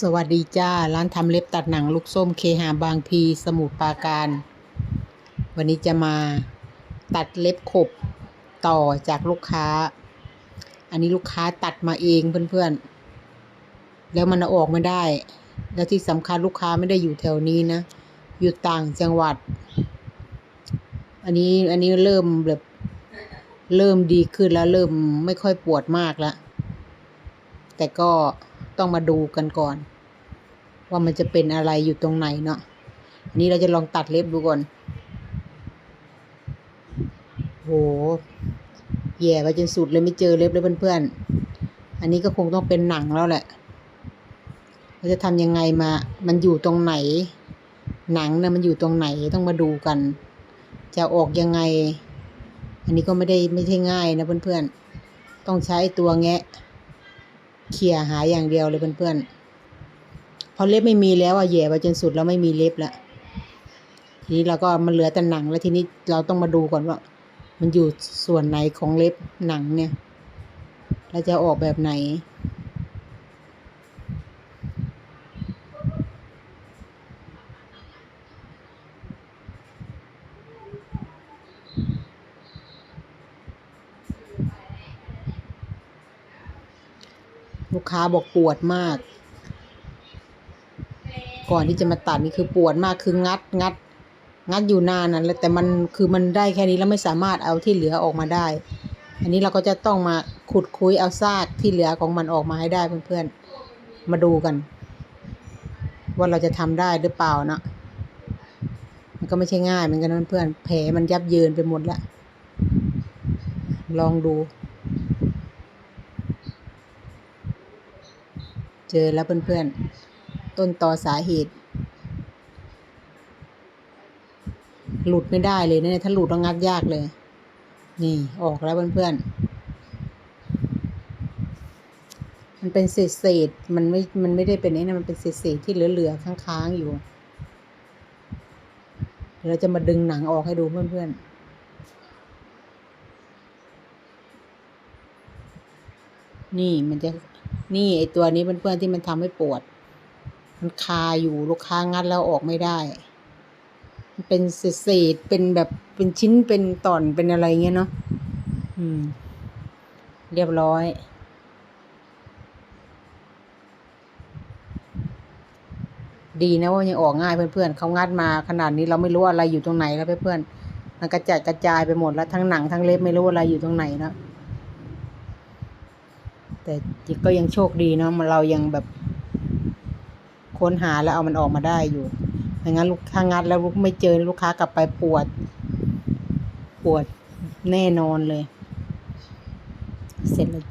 สวัสดีจ้า ร้านทำเล็บตัดหนังลูกส้มเคหาบางพี สมุทรปราการ วันนี้จะมาตัดเล็บขบต่อจากลูกค้า อันนี้ลูกค้าตัดมาเองเพื่อนๆ แล้วมันอออกไม่ได้ แล้วที่สำคัญลูกค้าไม่ได้อยู่แถวนี้นะ อยู่ต่างจังหวัด อันนี้อันนี้เริ่มแบบเริ่มดีขึ้นแล้วเริ่มไม่ค่อยปวดมากแล้วแต่ก็ ต้องมาดูกันก่อน ว่ามันจะเป็นอะไรอยู่ตรงไหนเนาะอันนี้เราจะลองตัดเล็บดูก่อนโหแย่ไปจนสุดเลยไม่เจอเล็บเลยเพื่อนๆ อันนี้ก็คงต้องเป็นหนังแล้วแหละเราจะทำยังไงมา มันอยู่ตรงไหน หนังนะมันอยู่ตรงไหนต้องมาดูกัน จะออกยังไง อันนี้ก็ไม่ได้ไม่ใช่ง่ายนะเพื่อนๆ ต้องใช้ตัวแงะ เขี่ยหาอย่างเดียวเลยเพื่อนๆพอเล็บไม่มีแล้วอะแย่ไปจนสุดแล้วไม่มีเล็บละทีนี้เราก็มันเหลือแต่หนังแล้วทีนี้เราต้องมาดูก่อนว่า มันอยู่ส่วนไหนของเล็บหนังเนี่ยเราจะออกแบบไหน ลูกค้าบอกปวดมาก ก่อนที่จะมาตัดนี่คือปวดมากคืองัดงัด งัดอยู่นานนะแล้วแต่มันคือมันได้แค่นี้แล้วไม่สามารถเอาที่เหลือออกมาได้ อันนี้เราก็จะต้องมาขุดคุยเอาซากที่เหลือของมันออกมาให้ได้เพื่อนๆ มาดูกัน ว่าเราจะทำได้หรือเปล่านะมันก็ไม่ใช่ง่ายเหมือนกันนเพื่อนๆแผลมันยับเยินไปหมดแล้วลองดู เจอแล้วเพื่อนๆ ต้นต่อสาเหตุ หลุดไม่ได้เลยเนี่ยถ้าหลุดต้องงัดยากเลย นี่ออกแล้วเพื่อนๆ มันเป็นเศษเศษมันไม่ มันไม่ได้เป็นไอ้นะมันเป็นเศษเศษที่เหลือๆค้างๆอยู่เดี๋ยวเราจะมาดึงหนังออกให้ดูเพื่อนๆนี่มันจะ นี่ไอตัวนี้เพื่อนๆที่มันทำให้ปวด มันคาอยู่ลูกค้างัดแล้วออกไม่ได้ มันเป็นเศษเป็นแบบเป็นชิ้นเป็นตอนเป็นอะไรเงี้ยเนาะอืม เรียบร้อยดีนะว่ายังออกง่ายเพื่อนๆเขางัดมาขนาดนี้เราไม่รู้อะไรอยู่ตรงไหนแล้วเพื่อนๆมันกระจัดกระจายไปหมดแล้วทั้งหนังทั้งเล็บไม่รู้อะไรอยู่ตรงไหนแล้ว แต่ก็ยังโชคดีเนาะมันเรายังแบบค้นหาแล้วเอามันออกมาได้อยู่ไม่งั้นลูกค้างัดแล้วลูกไม่เจอลูกค้ากลับไปปวด ปวดแน่นอนเลย เสร็จแล้ว